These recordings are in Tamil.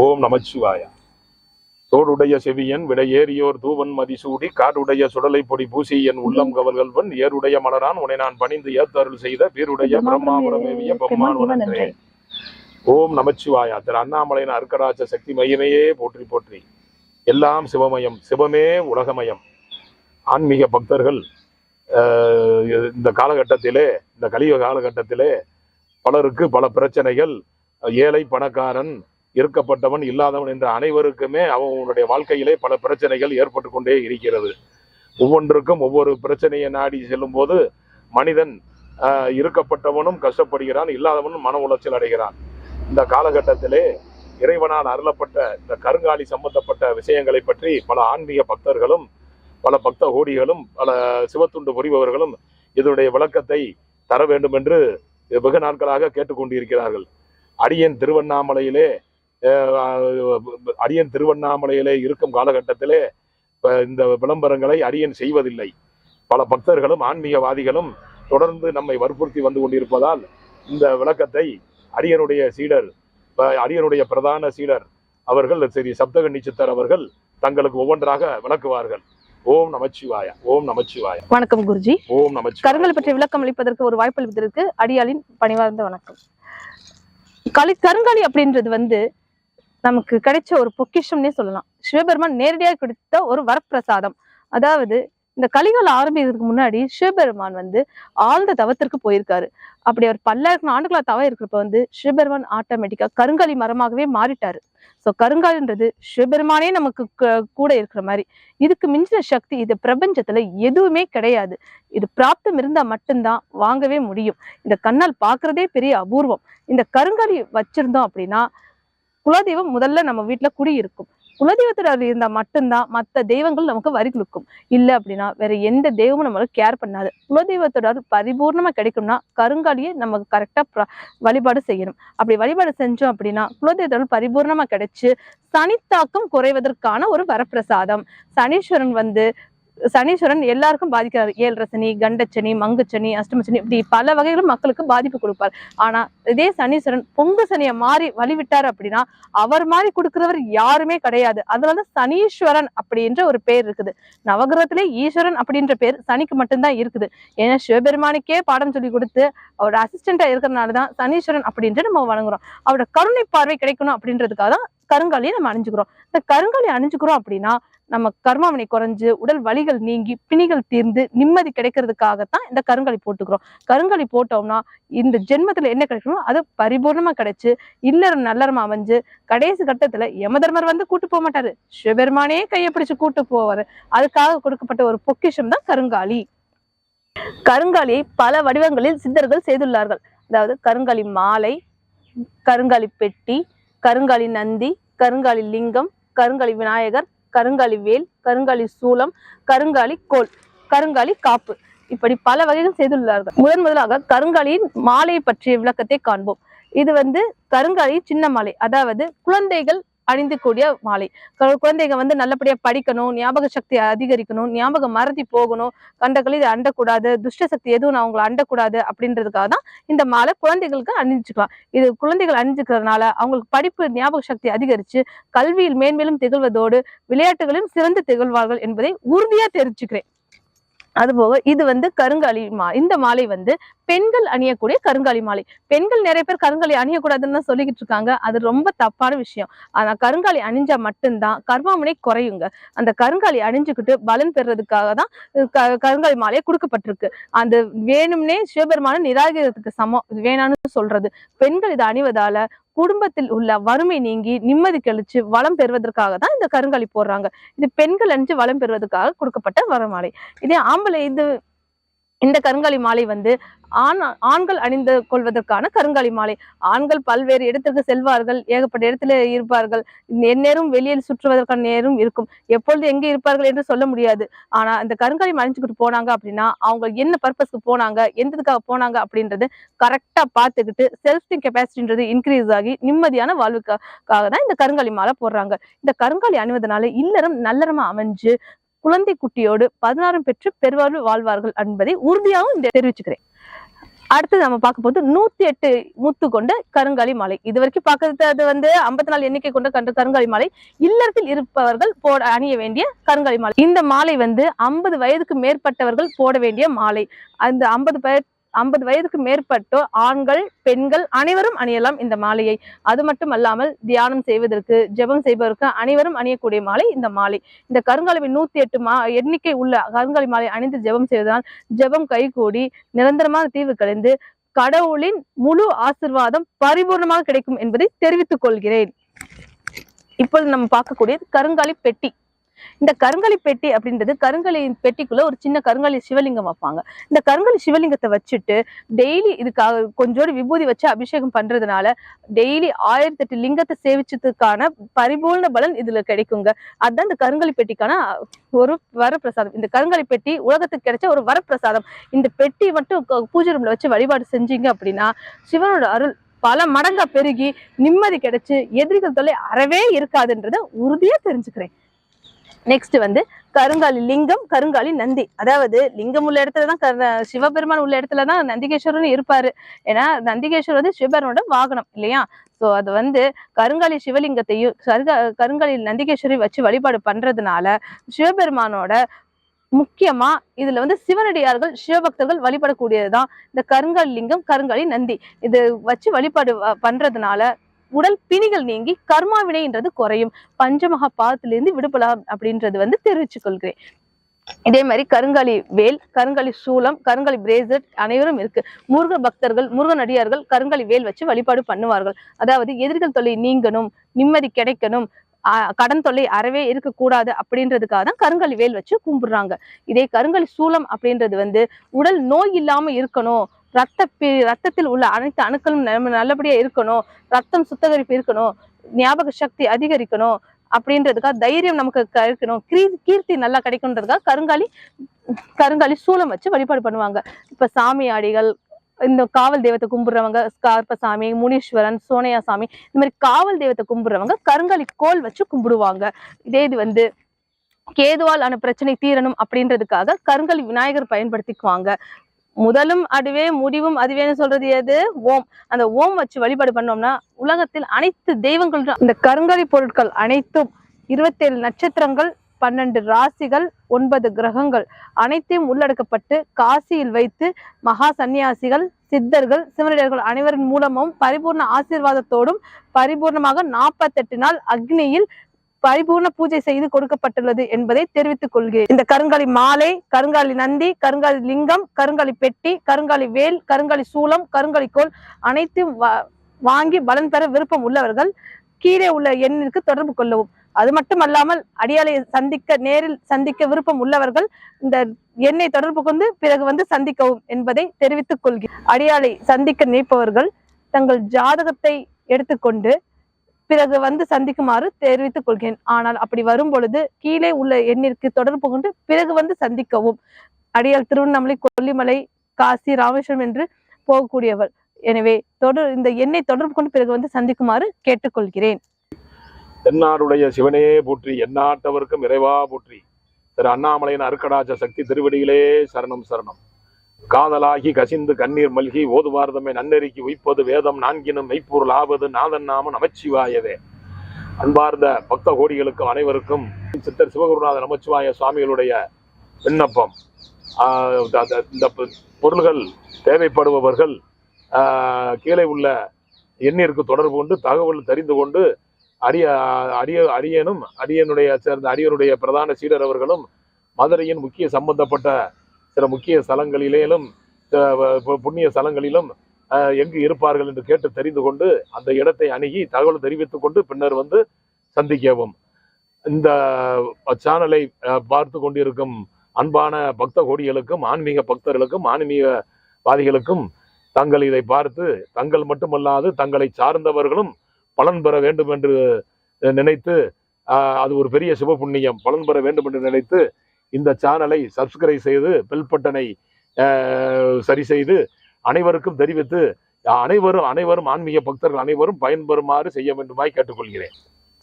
ஓம் நமச்சிவாய. தோடுடைய செவியன் விடையேறியோர் தூவன் மதிசூடி காடுடைய சுடலை பொடி பூசி என் உள்ளம் கவல்கள்வன் ஏருடைய மலரான் உன்னை நான் பணிந்து ஏத்தருள் செய்த வீருடைய பிரம்மாபுரமேவிய பெம்மான் வணங்குகிறேன் ஓம் நமச்சிவாயா. திரு அண்ணாமலையின் அர்க்கராஜ சக்தி மையமையே போற்றி போற்றி. எல்லாம் சிவமயம் சிவமே உலகமயம். ஆன்மீக பக்தர்கள் இந்த காலகட்டத்திலே இந்த கலியுக காலகட்டத்திலே பலருக்கு பல பிரச்சனைகள் ஏழை பணக்காரன் இருக்கப்பட்டவன் இல்லாதவன் என்ற அனைவருக்குமே அவனுடைய வாழ்க்கையிலே பல பிரச்சனைகள் ஏற்பட்டு கொண்டே இருக்கிறது. ஒவ்வொன்றுக்கும் ஒவ்வொரு பிரச்சனையை நாடி செல்லும் போது மனிதன் இருக்கப்பட்டவனும் கஷ்டப்படுகிறான் இல்லாதவனும் மன உளைச்சல் அடைகிறான். இந்த காலகட்டத்திலே இறைவனால் அருளப்பட்ட இந்த கருங்காலி சம்பந்தப்பட்ட விஷயங்களை பற்றி பல ஆன்மீக பக்தர்களும் பல பக்த கோடிகளும் பல சிவத்துண்டு புரிபவர்களும் இதனுடைய விளக்கத்தை தர வேண்டும் என்று வெகு நாட்களாக கேட்டுக்கொண்டிருக்கிறார்கள். அடியன் திருவண்ணாமலையிலே அஹ், அடியன் திருவண்ணாமலையிலே இருக்கும் காலகட்டத்திலே இந்த விளம்பரங்களை அடியன் செய்வதில்லை. பல பக்தர்களும் ஆன்மீகவாதிகளும் தொடர்ந்து நம்மை வற்புறுத்தி வந்து கொண்டிருப்பதால் இந்த விளக்கத்தை அடியனுடைய சீடர் அடியனுடைய பிரதான சீடர் அவர்கள் சரி சப்தகன்னி சித்தர் அவர்கள் தங்களுக்கு ஒவ்வொன்றாக விளக்குவார்கள். ஓம் நமச்சிவாய ஓம் நமச்சிவாய. வணக்கம் குருஜி. ஓம் நமச்சிவாய. கருங்கல் பற்றி விளக்கம் அளிப்பதற்கு ஒரு வாய்ப்பு அளிப்பதற்கு அடியாளின் பணிவார்ந்த வணக்கம். களி கருங்காலி அப்படின்றது வந்து நமக்கு கிடைச்ச ஒரு பொக்கிஷம்னே சொல்லலாம். சிவபெருமான் நேரடியாக கொடுத்த ஒரு வரப்பிரசாதம். அதாவது இந்த கலிகள் ஆரம்பிக்கிறதுக்கு முன்னாடி சிவபெருமான் வந்து ஆழ்ந்த தவத்திற்கு போயிருக்காரு. அப்படி அவர் பல்லாயிரம் ஆண்டுகளா தவம் இருக்கிறப்ப வந்து சிவபெருமான் ஆட்டோமேட்டிக்கா கருங்காலி மரமாகவே மாறிட்டாரு. ஸோ கருங்காலின்றது சிவபெருமானே நமக்கு கூட இருக்கிற மாதிரி. இதுக்கு மிஞ்சின சக்தி இது பிரபஞ்சத்துல எதுவுமே கிடையாது. இது பிராப்தம் இருந்தா மட்டும்தான் வாங்கவே முடியும். இந்த கண்ணால் பார்க்கறதே பெரிய அபூர்வம். இந்த கருங்காலி வச்சிருந்தோம் அப்படின்னா குலதெய்வம் முதல்ல நம்ம வீட்டுல குடி இருக்கும். குலதெய்வத்துல அது இருந்தா மட்டும்தான் மற்ற தெய்வங்கள் நமக்கு வரி கொடுக்கும். இல்லை அப்படின்னா வேற எந்த தெய்வமும் நம்மளுக்கு கேர் பண்ணாது. குலதெய்வத்தோட அருள் பரிபூர்ணமா கிடைக்கும்னா கருங்காலியை நமக்கு கரெக்டா வழிபாடு செய்யணும். அப்படி வழிபாடு செஞ்சோம் அப்படின்னா குலதெய்வத்தோட பரிபூர்ணமா கிடைச்சு சனித்தாக்கம் குறைவதற்கான ஒரு வரப்பிரசாதம். சனீஸ்வரன் வந்து சனீஸ்வரன் எல்லாருக்கும் பாதிக்கிறார். ஏழரை சனி கண்டச்சனி மங்குச்சனி அஷ்டமச்சனி இப்படி பல வகைகளும் மக்களுக்கு பாதிப்பு கொடுப்பார். ஆனா இதே சனீஸ்வரன் பொங்கு சனியை மாறி வழிவிட்டார் அப்படின்னா அவர் மாதிரி கொடுக்கிறவர் யாருமே கிடையாது. அதனால சனீஸ்வரன் அப்படின்ற ஒரு பேர் இருக்குது. நவகிரகத்திலே ஈஸ்வரன் அப்படின்ற பேர் சனிக்கு மட்டும்தான் இருக்குது. ஏன்னா சிவபெருமானுக்கே பாடம் சொல்லி கொடுத்து அவரோட அசிஸ்டண்டா இருக்கிறதுனாலதான் சனீஸ்வரன் அப்படின்ட்டு நம்ம வணங்குறோம். அவரோட கருணை பார்வை கிடைக்கணும் அப்படின்றதுக்காக தான் கருங்காலியை நம்ம அணிஞ்சுக்கிறோம். இந்த கருங்காலி அணிஞ்சுக்கிறோம் அப்படின்னா நம்ம கர்மாவினை குறைஞ்சு உடல் வலிகள் நீங்கி பிணிகள் தீர்ந்து நிம்மதி கிடைக்கிறதுக்காகத்தான் இந்த கருங்காலி போட்டுக்கிறோம். கருங்காலி போட்டோம்னா இந்த ஜென்மத்தில் என்ன கிடைக்கணுமோ அது பரிபூர்ணமாக கிடைச்சு இல்லறம் நல்லறமா அமைஞ்சு கடைசி கட்டத்தில் யமதர்மர் வந்து கூட்டு போக மாட்டாரு. சிவபெருமானே கையை பிடிச்சு கூட்டு போவாரு. அதுக்காக கொடுக்கப்பட்ட ஒரு பொக்கிஷம் தான் கருங்காலி. கருங்காலியை பல வடிவங்களில் சித்தர்கள் செய்துள்ளார்கள். அதாவது கருங்காலி மாலை கருங்காலி பெட்டி கருங்காலி நந்தி கருங்காலி லிங்கம் கருங்காலி விநாயகர் கருங்காலி வேல் கருங்காலி சூலம் கருங்காலி கோல் கருங்காலி காப்பு. இப்படி பல வகைகள் செய்துள்ளார்கள். முதன் முதலாக கருங்காலியின் மாலை பற்றிய விளக்கத்தை காண்போம். இது வந்து கருங்காலி சின்ன மாலை அதாவது குழந்தைகள் அணிந்துக்கூடிய மாலை. குழந்தைங்க வந்து நல்லபடியா படிக்கணும் ஞாபக சக்தி அதிகரிக்கணும் ஞாபகம் மறதி போகணும் கண்டக்களி இதை அண்டக்கூடாது துஷ்ட சக்தி எதுவும் அவங்களை அண்டக்கூடாது அப்படின்றதுக்காக தான் இந்த மாலை குழந்தைகளுக்கு அணிஞ்சுக்கலாம். இது குழந்தைகள் அணிஞ்சுக்கிறதுனால அவங்களுக்கு படிப்பு ஞாபக சக்தி அதிகரிச்சு கல்வியில் மேன்மேலும் திகழ்வதோடு விளையாட்டுகளிலும் சிறந்து திகழ்வார்கள் என்பதை உறுதியா தெரிஞ்சுக்கிறேன். அதுபோக இது வந்து கருங்காலி மா இந்த மாலை வந்து பெண்கள் அணியக்கூடிய கருங்காலி மாலை. பெண்கள் நிறைய பேர் கருங்காலி அணியக்கூடாதுன்னு சொல்லிக்கிட்டு இருக்காங்க. அது ரொம்ப தப்பான விஷயம். ஆனா கருங்காலி அணிஞ்சா மட்டும்தான் கர்மாமனை குறையுங்க. அந்த கருங்காலி அணிஞ்சுக்கிட்டு பலன் பெறுறதுக்காக தான் க- கருங்காலி மாலையை கொடுக்கப்பட்டிருக்கு. அந்த வேணும்னே சிவபெருமான நிராகரிக்கிறதுக்கு சமம். இது வேணாம்னு சொல்றது. பெண்கள் இதை அணிவதால குடும்பத்தில் உள்ள வறுமை நீங்கி நிம்மதி கழிச்சு வளம் பெறுவதற்காக தான் இந்த கருங்காலி போடுறாங்க. இது பெண்கள் அணிஞ்சு வளம் பெறுவதற்காக கொடுக்கப்பட்ட வரமாலை இதே ஆம்பளை இது இந்த கருங்காலி மாலை வந்து ஆண் ஆண்கள் அணிந்து கொள்வதற்கான கருங்காலி மாலை. ஆண்கள் பல்வேறு இடத்திற்கு செல்வார்கள் ஏகப்பட்ட இடத்துல இருப்பார்கள். எந்நேரம் வெளியில் சுற்றுவதற்கான நேரம் இருக்கும். எப்பொழுது எங்கே இருப்பார்கள் என்று சொல்ல முடியாது. ஆனா இந்த கருங்காலி அணிஞ்சுக்கிட்டு போனாங்க அப்படின்னா அவங்க என்ன பர்பஸ்க்கு போனாங்க எந்ததுக்காக போனாங்க அப்படின்றது கரெக்டா பார்த்துக்கிட்டு செல்ஃப் கெப்பாசிட்டின்றது இன்க்ரீஸ் ஆகி நிம்மதியான வாழ்வுக்காக தான் இந்த கருங்காலி மாலை போடுறாங்க. இந்த கருங்காலி அணிவதனால இல்லறம் நல்லறமா அமைஞ்சு குழந்தை குட்டியோடு பதினாறும் பெற்று பெருவாழ்வு வாழ்வார்கள் என்பதை உறுதியாகவும் இந்த தெரிவிச்சுக்கிறேன். அடுத்தது நம்ம பார்க்க போது நூத்தி எட்டு முத்து கொண்ட கருங்காலி மாலை. இது வரைக்கும் பார்க்கறது அது வந்து ஐம்பத்தி நாலு எண்ணிக்கை கொண்ட கண்டு கருங்காலி மாலை. இல்லறத்தில் இருப்பவர்கள் போட அணிய வேண்டிய கருங்காலி மாலை. இந்த மாலை வந்து ஐம்பது வயதுக்கு மேற்பட்டவர்கள் போட வேண்டிய மாலை. அந்த ஐம்பது வயது ஐம்பது வயதுக்கு மேற்பட்டோ ஆண்கள் பெண்கள் அனைவரும் அணியலாம் இந்த மாலையை. அது மட்டும் அல்லாமல் தியானம் செய்வதற்கு ஜெபம் செய்வதற்கு அனைவரும் அணியக்கூடிய மாலை இந்த மாலை. இந்த கருங்காலி நூத்தி எட்டு மா எண்ணிக்கை உள்ள கருங்காலி மாலை அணிந்து ஜெபம் செய்வதால் ஜெபம் கைகூடி நிரந்தரமான தீவு கலைந்து கடவுளின் முழு ஆசிர்வாதம் பரிபூர்ணமாக கிடைக்கும் என்பதை தெரிவித்துக் கொள்கிறேன். இப்பொழுது நம்ம பார்க்கக்கூடியது கருங்காலி பெட்டி. இந்த கருங்கலி பெட்டி அப்படின்றது கருங்காலி பெட்டிக்குள்ள ஒரு சின்ன கருங்காலி சிவலிங்கம் வைப்பாங்க. இந்த கருங்கலி சிவலிங்கத்தை வச்சுட்டு டெய்லி இதுக்காக கொஞ்சோடு விபூதி வச்சு அபிஷேகம் பண்றதுனால டெய்லி ஆயிரத்தெட்டு லிங்கத்தை சேவிச்சதுக்கான பரிபூர்ண பலன் இதுல கிடைக்குங்க. அதுதான் இந்த கருங்கலி பெட்டிக்கான ஒரு வரப்பிரசாதம். இந்த கருங்கலி பெட்டி உலகத்துக்கு கிடைச்ச ஒரு வரப்பிரசாதம். இந்த பெட்டி மட்டும் பூஜை ரூம்ல வச்சு வழிபாடு செஞ்சீங்க அப்படின்னா சிவனோட அருள் பல மடங்கா பெருகி நிம்மதி கிடைச்சு எதிரிகள் தொல்லை அறவே இருக்காதுன்றத உறுதியா தெரிஞ்சுக்கிறேன். நெக்ஸ்ட் வந்து கருங்காலி லிங்கம் கருங்காலி நந்தி. அதாவது லிங்கம் உள்ள இடத்துல தான் சிவபெருமான் உள்ள இடத்துல தான் நந்திகேஸ்வரன் இருப்பாரு. ஏன்னா நந்திகேஸ்வரர் வந்து சிவபெருமானோட வாகனம் இல்லையா? ஸோ அது வந்து கருங்காலி சிவலிங்கத்தையும் கருங்கா கருங்காலி நந்திகேஸ்வரி வச்சு வழிபாடு பண்றதுனால சிவபெருமானோட முக்கியமா இதுல வந்து சிவனடியார்கள் சிவபக்தர்கள் வழிபடக்கூடியதுதான் இந்த கருங்காலி லிங்கம் கருங்காலி நந்தி. இது வச்சு வழிபாடு வ- பண்றதுனால உடல் பிணிகள் நீங்கி கர்மா வினைன்றது குறையும். பஞ்சமகா பாதத்திலிருந்து விடுபடலாம் அப்படின்றது வந்து தெரிவிச்சுக் கொள்கிறேன். இதே மாதிரி கருங்காலி வேல் கருங்காலி சூலம் கருங்காலி பிரேசட் அனைவரும் இருக்கு. முருக பக்தர்கள் முருகன் அடியார்கள் கருங்காலி வேல் வச்சு வழிபாடு பண்ணுவார்கள். அதாவது எதிரிகள் தொல்லை நீங்கணும் நிம்மதி கிடைக்கணும் கடன் தொல்லை அறவே இருக்கக்கூடாது அப்படின்றதுக்காக தான் கருங்காலி வேல் வச்சு கும்பிடுறாங்க. இதே கருங்காலி சூலம் அப்படின்றது வந்து உடல் நோய் இல்லாம இருக்கணும் ரத்த பி- ரத்தத்தில் உள்ள அனைத்து அணுக்களும் நல்லபடியா இருக்கணும். ரத்தம் சுத்தகரிப்பு இருக்கணும். ஞாபக சக்தி அதிகரிக்கணும். அப்படின்றதுக்காக தைரியம் நமக்கு கிடைக்கணும் கீர் கீர்த்தி நல்லா கிடைக்குன்றதுக்காக கருங்காலி கருங்காலி சூளம் வச்சு வழிபாடு பண்ணுவாங்க. இப்ப சாமியாடிகள் இந்த காவல் தெய்வத்தை கும்பிடுறவங்க ஸ்கார்பசாமி முனீஸ்வரன் சோனையா சாமி இந்த மாதிரி காவல் தெய்வத்தை கும்பிடுறவங்க கருங்காலி கோல் வச்சு கும்பிடுவாங்க. இதே இது வந்து கேதுவால் ஆன பிரச்சனை தீரணும் அப்படின்றதுக்காக கருங்காலி விநாயகர் பயன்படுத்திக்குவாங்க. முதலும் அதுவே முடிவும் அதுவேன்னு சொல்றது எது? ஓம். அந்த ஓம் வச்சு வழிபாடு பண்ணோம்னா உலகத்தில் அனைத்து தெய்வங்களும் இந்த கருங்காலி பொருட்கள் அனைத்தும் இருபத்தேழு நட்சத்திரங்கள் பன்னெண்டு ராசிகள் ஒன்பது கிரகங்கள் அனைத்தையும் உள்ளடக்கப்பட்டு காசியில் வைத்து மகா சந்நியாசிகள் சித்தர்கள் சிவனடியர்கள் அனைவரின் மூலமும் பரிபூர்ண ஆசீர்வாதத்தோடும் பரிபூர்ணமாக நாற்பத்தெட்டு நாள் அக்னியில் பரிபூர்ண பூஜை செய்து கொடுக்கப்பட்டுள்ளது என்பதை தெரிவித்துக் கொள்கிறேன். இந்த கருங்காலி மாலை கருங்காலி நந்தி கருங்காலி லிங்கம் கருங்காலி பெட்டி கருங்காலி வேல் கருங்காலி சூலம் கருங்காலி கோல் அனைத்தும் வாங்கி பலன் பெற விருப்பம் உள்ளவர்கள் கீழே உள்ள எண்ணிற்கு தொடர்பு கொள்ளவும். அது மட்டுமல்லாமல் அடியாலை சந்திக்க நேரில் சந்திக்க விருப்பம் உள்ளவர்கள் இந்த எண்ணை தொடர்பு கொண்டு பிறகு வந்து சந்திக்கவும் என்பதை தெரிவித்துக் கொள்கிறேன். அடியாலை சந்திக்க நினைப்பவர்கள் தங்கள் ஜாதகத்தை எடுத்துக்கொண்டு பிறகு வந்து சந்திக்குமாறு தெரிவித்துக் கொள்கிறேன். ஆனால் அப்படி வரும் பொழுது கீழே உள்ள எண்ணிற்கு தொடர்பு கொண்டு பிறகு வந்து சந்திக்கவும். அடியால் திருவண்ணாமலை கொல்லிமலை காசி ராமேஸ்வரம் என்று போகக்கூடியவர். எனவே தொடர் இந்த எண்ணை தொடர்பு கொண்டு பிறகு வந்து சந்திக்குமாறு கேட்டுக்கொள்கிறேன். தென்னாடுடைய சிவனே போற்றி எந்நாட்டவர்க்கும் இறைவா போற்றி. திரு அண்ணாமலையின் அருக்கடாச்ச சக்தி திருவடியிலே சரணம் சரணம். காதலாகி கசிந்து கண்ணீர் மல்கி ஓதுவார்தமே நன்னெறிக்கு உய்ப்பது வேதம் நான்கினும் மெய்ப்பொருள் ஆவது நாதன் நாம நமச்சிவாயவே. அன்பார்ந்த பக்த கோடிகளுக்கும் அனைவருக்கும் சித்தர் சிவகுருநாத நமச்சிவாய சுவாமிகளுடைய விண்ணப்பம். இந்த பொருள்கள் தேவைப்படுபவர்கள் கீழே உள்ள எண்ணிற்கு தொடர்பு கொண்டு தகவல் தெரிந்து கொண்டு அரிய அரிய அரியனும் அரியனுடைய சேர்ந்த அரியனுடைய பிரதான சீடர் அவர்களும் மதுரையின் முக்கிய சம்பந்தப்பட்ட சில முக்கிய ஸ்தலங்களிலேயும் புண்ணிய ஸ்தலங்களிலும் எங்கு இருப்பார்கள் என்று கேட்டு தெரிந்து கொண்டு அந்த இடத்தை அணுகி தகவல் தெரிவித்துக் கொண்டு பின்னர் வந்து சந்திக்கவும். இந்த சேனலை பார்த்து கொண்டிருக்கும் அன்பான பக்த கோடிகளுக்கும் ஆன்மீக பக்தர்களுக்கும் ஆன்மீகவாதிகளுக்கும் தங்கள் இதை பார்த்து தங்கள் மட்டுமல்லாது தங்களை சார்ந்தவர்களும் பலன் பெற வேண்டும் என்று நினைத்து அது ஒரு பெரிய சிவ புண்ணியம் பலன் பெற வேண்டும் என்று நினைத்து இந்த சேனலை சப்ஸ்கிரைப் செய்து பெல் பட்டனை சரி செய்து அனைவருக்கும் தெரிவித்து அனைவரும் அனைவரும் ஆன்மீக பக்தர்கள் அனைவரும் பயன்பெறுமாறு செய்ய வேண்டுமாய் கேட்டுக்கொள்கிறேன்.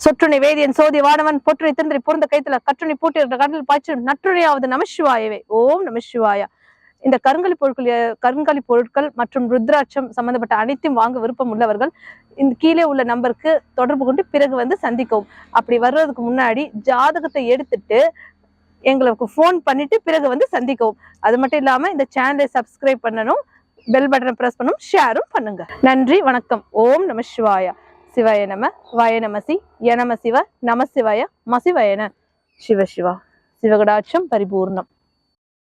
சொற்றுணி வேதியன் சோதி வானவன் பொற்றுணி திருந்திரி பொருந்த கைத்துல கற்றுணி பூட்டி கடலில் பாய்ச்சி நற்றுணையாவது நமசிவாயவே. ஓம் நமசிவாயா. இந்த கருங்கலி பொருட்கள் கருங்கலி பொருட்கள் மற்றும் ருத்ராட்சம் சம்பந்தப்பட்ட அனைத்தையும் வாங்க விருப்பம் உள்ளவர்கள் இந்த கீழே உள்ள நம்பருக்கு தொடர்பு கொண்டு பிறகு வந்து சந்திக்கவும். அப்படி வர்றதுக்கு முன்னாடி ஜாதகத்தை எடுத்துட்டு எங்களுக்கு ஃபோன் பண்ணிட்டு பிறகு வந்து சந்திக்கவும். அது மட்டும் இல்லாமல் இந்த சேனலை சப்ஸ்கிரைப் பண்ணணும் பெல் பட்டனை ப்ரெஸ் பண்ணணும் ஷேரும் பண்ணுங்க. நன்றி வணக்கம். ஓம் நம சிவாயா. சிவாய நம வாய நமசி ய நம சிவ நம சிவாய மசிவயன சிவ சிவா. சிவகடாட்சம் பரிபூர்ணம்.